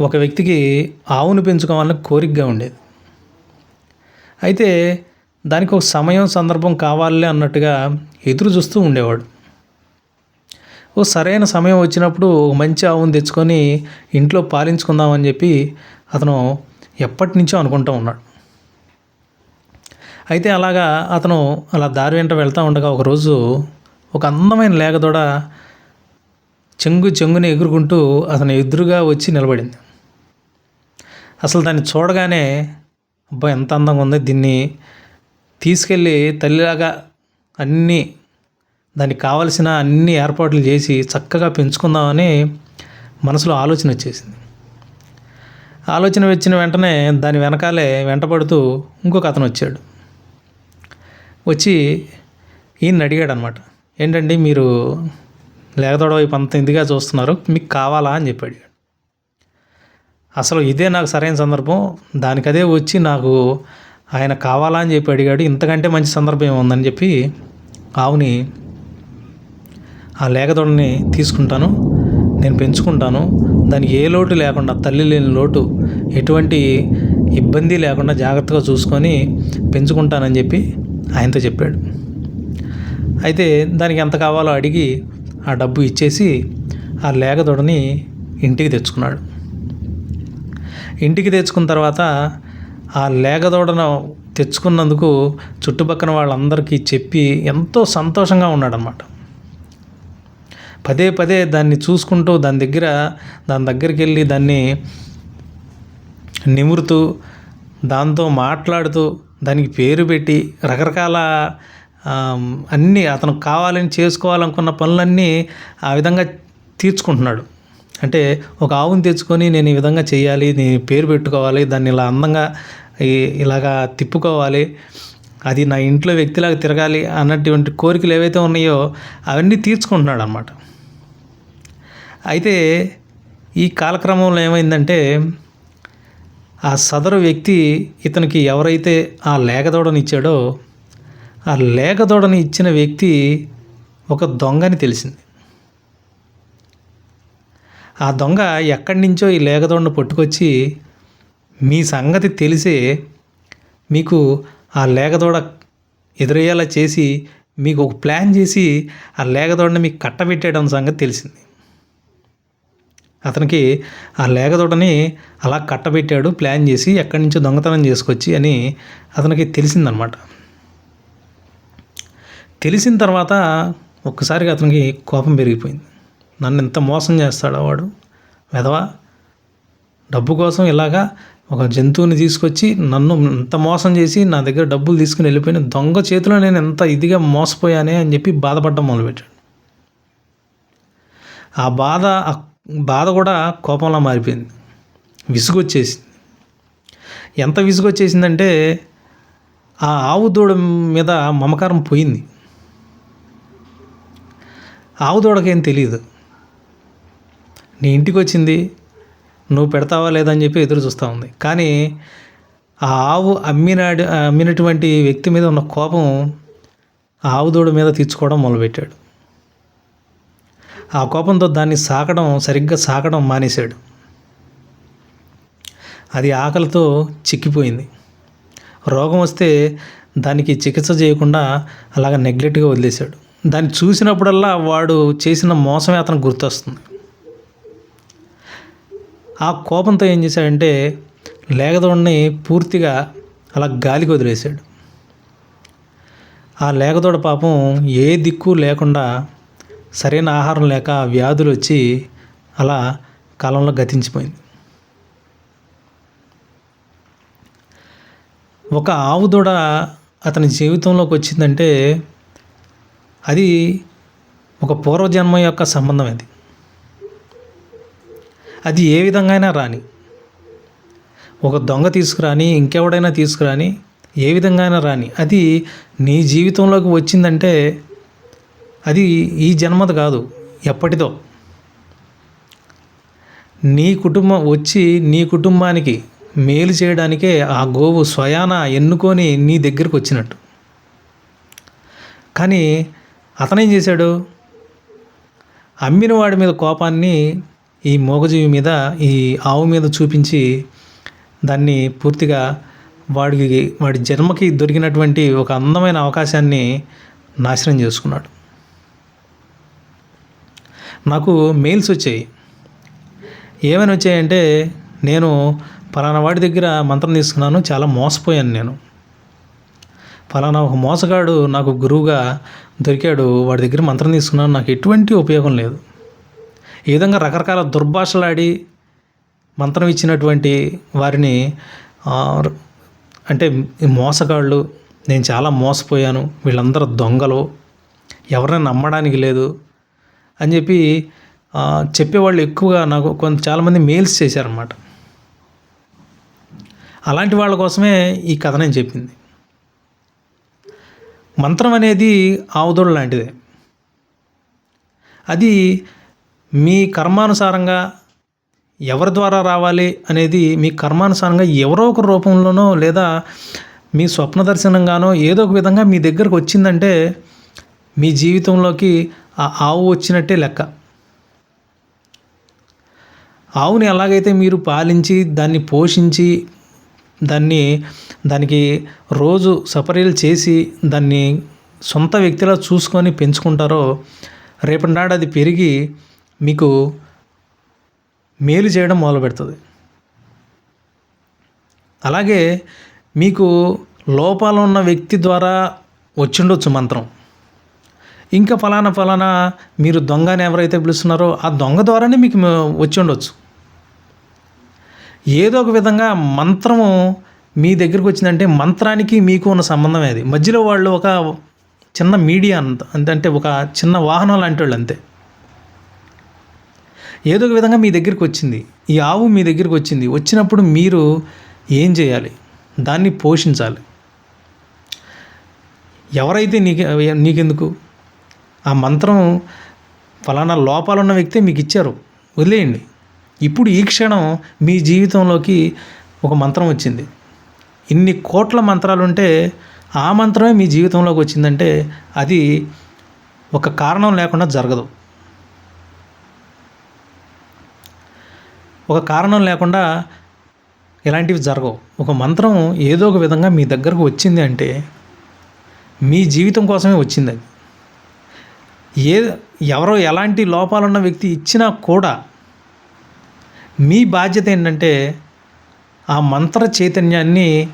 ఒక వ్యక్తికి ఆవును పెంచుకోవాలని కోరికగా ఉండేది. అయితే దానికి ఒక సమయం సందర్భం కావాలి అన్నట్టుగా ఎదురు చూస్తూ ఉండేవాడు. ఓ సరైన సమయం వచ్చినప్పుడు ఒక మంచి ఆవును తెచ్చుకొని ఇంట్లో పాలించుకుందామని చెప్పి అతను ఎప్పటి నుంచో అనుకుంటూ ఉన్నాడు. అయితే అలాగా అతను అలా దారి వెంట వెళ్తూ ఉండగా ఒకరోజు ఒక అందమైన లేగదోడ చెంగు చెంగుని ఎగురుకుంటూ అతను ఎదురుగా వచ్చి నిలబడింది. అసలు దాన్ని చూడగానే అబ్బా ఎంత అందంగా ఉంది దీన్ని. తీసుకెళ్ళి తల్లిలాగా అన్నీ దానికి కావలసిన అన్ని ఏర్పాట్లు చేసి చక్కగా పెంచుకుందామని మనసులో ఆలోచన వచ్చేసింది. ఆలోచన వచ్చిన వెంటనే దాని వెనకాలే వెంటపడుతూ ఇంకొక అతను వచ్చాడు. వచ్చి ఈయన అడిగాడు అనమాట ఏంటండి మీరు లేకదోడ వైపు అంత ఇదిగా చూస్తున్నారు మీకు కావాలా అని చెప్పాడు అసలు ఇదే నాకు సరైన సందర్భం దానికదే వచ్చి నాకు ఆయన కావాలా అని చెప్పి అడిగాడు ఇంతకంటే మంచి సందర్భం ఏముందని చెప్పి ఆవుని ఆ లేకదోడని తీసుకుంటాను నేను పెంచుకుంటాను దానికి ఏ లోటు లేకుండా తల్లి లేని లోటు ఎటువంటి ఇబ్బంది లేకుండా జాగ్రత్తగా చూసుకొని పెంచుకుంటానని చెప్పి ఆయనతో చెప్పాడు. అయితే దానికి ఎంత కావాలో అడిగి ఆ డబ్బు ఇచ్చేసి ఆ లేగదొడని ఇంటికి తెచ్చుకున్నాడు. ఇంటికి తెచ్చుకున్న తర్వాత ఆ లేగదోడను తెచ్చుకున్నందుకు చుట్టుపక్కల వాళ్ళందరికీ చెప్పి ఎంతో సంతోషంగా ఉన్నాడనమాట పదే పదే దాన్ని చూసుకుంటూ దాని దగ్గర దాని దగ్గరికి వెళ్ళి దాన్ని నిమురుతూ దాంతో మాట్లాడుతూ దానికి పేరు పెట్టి రకరకాల అన్నీ అతను కావాలని చేసుకోవాలనుకున్న పనులన్నీ ఆ విధంగా తీర్చుకుంటున్నాడు. అంటే ఒక ఆవుని తెచ్చుకొని నేను ఈ విధంగా చేయాలి నేను పేరు పెట్టుకోవాలి దాన్ని ఇలా అందంగా ఇలాగా తిప్పుకోవాలి అది నా ఇంట్లో వ్యక్తిలాగా తిరగాలి అన్నటువంటి కోరికలు ఏవైతే ఉన్నాయో అవన్నీ తీర్చుకుంటున్నాడు అనమాట అయితే ఈ కాలక్రమంలో ఏమైందంటే ఆ సదరు వ్యక్తి ఇతనికి ఎవరైతే ఆ లేగదోడని ఇచ్చాడో ఆ లేఖ దూడని ఇచ్చిన వ్యక్తి ఒక దొంగని తెలిసింది. ఆ దొంగ ఎక్కడి నుంచో ఈ లేఖ దూడను పట్టుకొచ్చి మీ సంగతి తెలిసే మీకు ఆ లేఖ దూడ ఎదురయ్యేలా చేసి మీకు ఒక ప్లాన్ చేసి ఆ లేగదోడని మీకు కట్టబెట్టేయడం సంగతి తెలిసింది. అతనికి ఆ లేగదోడని అలా కట్టబెట్టాడు ప్లాన్ చేసి ఎక్కడి నుంచో దొంగతనం చేసుకొచ్చి అని అతనికి తెలిసిందనమాట. తెలిసిన తర్వాత ఒక్కసారిగా అతనికి కోపం పెరిగిపోయింది. నన్ను ఎంత మోసం చేస్తాడా వాడు? వెధవా డబ్బు కోసం ఇలాగా ఒక జంతువుని తీసుకొచ్చి నన్ను ఎంత మోసం చేసి నా దగ్గర డబ్బులు తీసుకుని వెళ్ళిపోయిన దొంగ చేతిలో నేను ఎంత ఇదిగా మోసపోయానే అని చెప్పి బాధపడడం మొదలుపెట్టాడు. ఆ బాధ ఆ బాధ కూడా కోపంలా మారిపోయింది. విసుగొచ్చేసింది. ఎంత విసుగొచ్చేసిందంటే ఆ ఆవు దూడ మీద మమకారం పోయింది. ఆవు దూడకేం తెలియదు నీ ఇంటికి వచ్చింది నువ్వు పెడతావా లేదని చెప్పి ఎదురు చూస్తూ ఉంది. కానీ ఆ ఆవు అమ్మినాడు అమ్మినటువంటి వ్యక్తి మీద ఉన్న కోపం ఆ ఆవు దూడ మీద తీర్చుకోవడం మొదలుపెట్టాడు. ఆ కోపంతో దాన్ని సాకడం సరిగ్గా సాకడం మానేశాడు. అది ఆకలితో చిక్కిపోయింది. రోగం వస్తే దానికి చికిత్స చేయకుండా అలాగ నెగ్లెక్ట్గా వదిలేశాడు. దాన్ని చూసినప్పుడల్లా వాడు చేసిన మోసమే అతనికి గుర్తొస్తుంది. ఆ కోపంతో ఏం చేశాడంటే లేగదోడని పూర్తిగా అలా గాలికి వదిలేశాడు. ఆ లేగదోడ పాపం ఏ దిక్కు లేకుండా సరైన ఆహారం లేక వ్యాధులు వచ్చి అలా కాలంలో గతించిపోయింది. ఒక ఆవు దూడ అతని జీవితంలోకి వచ్చిందంటే అది ఒక పూర్వజన్మ యొక్క సంబంధం అది. అది ఏ విధంగా అయినా రాని ఒక దొంగ తీసుకురాని ఇంకెవడైనా తీసుకురాని ఏ విధంగా అయినా రాని అది నీ జీవితంలోకి వచ్చిందంటే అది ఈ జన్మది కాదు ఎప్పటిదో. నీ కుటుంబం వచ్చి నీ కుటుంబానికి మేలు చేయడానికే ఆ గోవు స్వయాన ఎన్నుకొని నీ దగ్గరికి వచ్చినట్టు. కానీ అతనేం చేశాడు? అమ్మిన వాడి మీద కోపాన్ని ఈ మూగజీవి మీద ఈ ఆవు మీద చూపించి దాన్ని పూర్తిగా వాడికి వాడి జన్మకి దొరికినటువంటి ఒక అందమైన అవకాశాన్ని నాశనం చేసుకున్నాడు. నాకు మెయిల్స్ వచ్చాయి. ఏమైనా వచ్చాయంటే నేను పలానా వాడి దగ్గర మంత్రం తీసుకున్నాను చాలా మోసపోయాను నేను. ఫలానా ఒక మోసగాడు నాకు గురువుగా దొరికాడు వాడి దగ్గర మంత్రం తీసుకున్నాను నాకు ఎటువంటి ఉపయోగం లేదు. ఈ విధంగా రకరకాల దుర్భాషలాడి మంత్రం ఇచ్చినటువంటి వారిని అంటే మోసగాళ్ళు నేను చాలా మోసపోయాను వీళ్ళందరూ దొంగలు ఎవరిని నమ్మడానికి లేదు అని చెప్పి చెప్పేవాళ్ళు ఎక్కువగా నాకు కొంత చాలామంది మెయిల్స్ చేశారన్నమాట. అలాంటి వాళ్ళ కోసమే ఈ కథ నేను చెప్పింది. మంత్రం అనేది ఆవుదోడు లాంటిదే. అది మీ కర్మానుసారంగా ఎవరి ద్వారా రావాలి అనేది మీ కర్మానుసారంగా ఎవరో ఒక రూపంలోనో లేదా మీ స్వప్న దర్శనంగానో ఏదో ఒక విధంగా మీ దగ్గరకు వచ్చిందంటే మీ జీవితంలోకి ఆ ఆవు వచ్చినట్టే లెక్క. ఆవుని ఎలాగైతే మీరు పాలించి దాన్ని పోషించి దాన్ని దానికి రోజు సపరేలు చేసి దాన్ని సొంత వ్యక్తిలా చూసుకొని పెంచుకుంటారో రేపటి నాడు అది పెరిగి మీకు మేలు చేయడం మొదలు పెడుతుంది అలాగే మీకు లోపాలు ఉన్న వ్యక్తి ద్వారా వచ్చిండొచ్చు మంత్రం. ఇంకా ఫలానా ఫలానా మీరు దొంగ అని ఎవరైతే పిలుస్తున్నారో ఆ దొంగ ద్వారానే మీకు వచ్చి ఉండొచ్చు ఏదో ఒక విధంగా మంత్రము మీ దగ్గరికి వచ్చిందంటే మంత్రానికి మీకు ఉన్న సంబంధం అది మధ్యలో వాళ్ళు ఒక చిన్న మీడియా అంత అంటే ఒక చిన్న వాహనం లాంటి వాళ్ళు అంతే. ఏదో ఒక విధంగా మీ దగ్గరికి వచ్చింది. ఈ ఆవు మీ దగ్గరికి వచ్చింది. వచ్చినప్పుడు మీరు ఏం చేయాలి? దాన్ని పోషించాలి. ఎవరైతే నీకు నీకెందుకు? ఆ మంత్రం ఫలానా లోపాలున్న వ్యక్తే మీకు ఇచ్చారు. వదిలేయండి. ఇప్పుడు ఈ క్షణం మీ జీవితంలోకి ఒక మంత్రం వచ్చింది. ఇన్ని కోట్ల మంత్రాలు ఉంటే ఆ మంత్రమే మీ జీవితంలోకి వచ్చిందంటే అది ఒక కారణం లేకుండా జరగదు. ఒక కారణం లేకుండా ఇలాంటివి జరగవు. ఒక మంత్రం ఏదో ఒక విధంగా మీ దగ్గరకు వచ్చింది అంటే మీ జీవితం కోసమే వచ్చింది అది. ఏ ఎవరో ఎలాంటి లోపాలున్న వ్యక్తి ఇచ్చినా కూడా మీ బాధ్యత ఏంటంటే ఆ మంత్ర చైతన్యాన్ని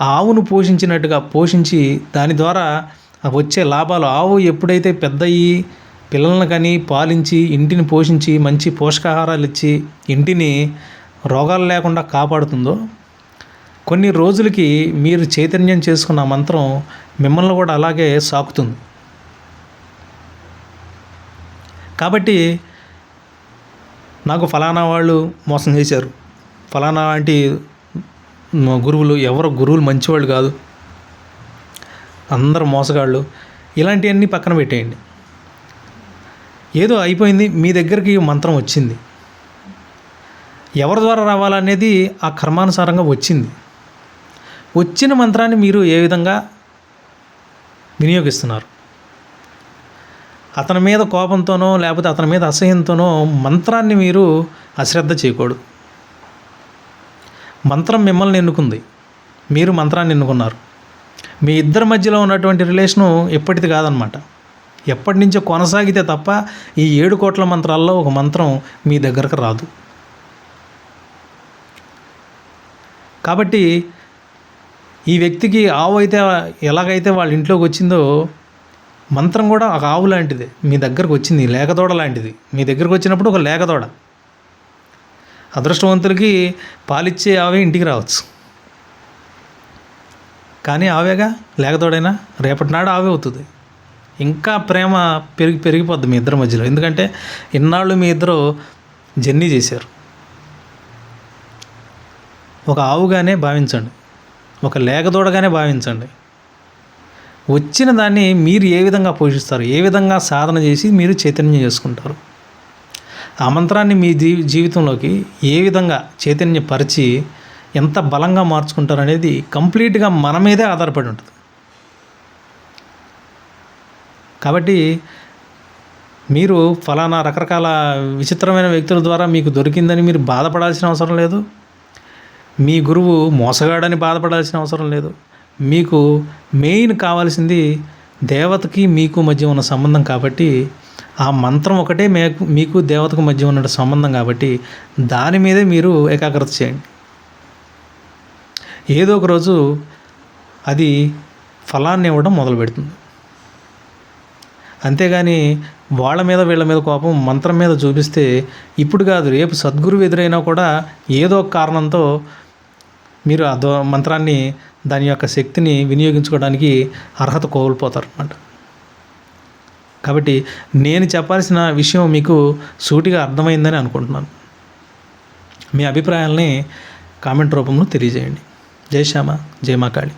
ఆవును పోషించినట్టుగా పోషించి దాని ద్వారా వచ్చే లాభాలు ఆవు ఎప్పుడైతే పెద్దయి పిల్లలను కానీ పాలించి ఇంటిని పోషించి మంచి పోషకాహారాలు ఇచ్చి ఇంటిని రోగాలు లేకుండా కాపాడుతుందో కొన్ని రోజులకి మీరు చైతన్యం చేసుకున్న మంత్రం మిమ్మల్ని కూడా అలాగే సాకుతుంది. కాబట్టి నాకు ఫలానా వాళ్ళు మోసం చేశారు. ఫలానా లాంటి గురువులు ఎవరు గురువులు మంచివాళ్ళు కాదు. అందరు మోసగాళ్ళు. ఇలాంటివన్నీ పక్కన పెట్టేయండి. ఏదో అయిపోయింది మీ దగ్గరికి మంత్రం వచ్చింది. ఎవరి ద్వారా రావాలనేది ఆ కర్మానుసారంగా వచ్చింది. వచ్చిన మంత్రాన్ని మీరు ఏ విధంగా వినియోగిస్తున్నారు? అతని మీద కోపంతోనో లేకపోతే అతని మీద అసహ్యంతోనో మంత్రాన్ని మీరు అశ్రద్ధ చేయకూడదు. మంత్రం మిమ్మల్ని ఎన్నుకుంది. మీరు మంత్రాన్ని ఎన్నుకున్నారు. మీ ఇద్దరి మధ్యలో ఉన్నటువంటి రిలేషను ఎప్పటిది కాదనమాట. ఎప్పటి నుంచో కొనసాగితే తప్ప ఈ ఏడు కోట్ల మంత్రాల్లో ఒక మంత్రం మీ దగ్గరకు రాదు. కాబట్టి ఈ వ్యక్తికి ఆవు అయితే ఎలాగైతే వాళ్ళ ఇంట్లోకి వచ్చిందో మంత్రం కూడా ఒక ఆవు లాంటిది. మీ దగ్గరకు వచ్చింది లేకదోడ లాంటిది. మీ దగ్గరకు వచ్చినప్పుడు ఒక లేకదోడ అదృష్టవంతులకి పాలిచ్చే ఆవే ఇంటికి రావచ్చు. కానీ ఆవేగా? లేకదోడైనా రేపటి నాడు ఆవే అవుతుంది. ఇంకా ప్రేమ పెరిగి పెరిగిపోద్ది మీ ఇద్దరి మధ్యలో. ఎందుకంటే ఇన్నాళ్ళు మీ ఇద్దరు జర్నీ చేశారు. ఒక ఆవుగానే భావించండి. ఒక లేకదోడగానే భావించండి. వచ్చిన దాన్ని మీరు ఏ విధంగా పోషిస్తారు? ఏ విధంగా సాధన చేసి మీరు చైతన్యం చేసుకుంటారు? ఆ మంత్రాన్ని మీ జీ జీవితంలోకి ఏ విధంగా చైతన్యపరిచి ఎంత బలంగా మార్చుకుంటారు అనేది కంప్లీట్గా మన మీదే ఆధారపడి ఉంటుంది. కాబట్టి మీరు ఫలానా రకరకాల విచిత్రమైన వ్యక్తుల ద్వారా మీకు దొరికిందని మీరు బాధపడాల్సిన అవసరం లేదు. మీ గురువు మోసగాడని బాధపడాల్సిన అవసరం లేదు. మీకు మెయిన్ కావాల్సింది దేవతకి మీకు మధ్య ఉన్న సంబంధం కాబట్టి ఆ మంత్రం ఒకటే మీకు మీకు దేవతకు మధ్య ఉన్న సంబంధం కాబట్టి దాని మీదే మీరు ఏకాగ్రత చేయండి. ఏదో ఒక రోజు అది ఫలాన్ని ఇవ్వడం మొదలు పెడుతుంది అంతేగాని వాళ్ళ మీద వీళ్ళ మీద కోపం మంత్రం మీద చూపిస్తే ఇప్పుడు కాదు రేపు సద్గురువు ఎదురైనా కూడా ఏదో ఒక కారణంతో మీరు ఆ దో మంత్రాన్ని దాని యొక్క శక్తిని వినియోగించుకోవడానికి అర్హత కోల్పోతారు అన్నమాట కాబట్టి నేను చెప్పాల్సిన విషయం మీకు సూటిగా అర్థమైందని అనుకుంటున్నాను. మీ అభిప్రాయాల్ని కామెంట్ రూపంలో తెలియజేయండి. జై శ్యామ జై మా కాళి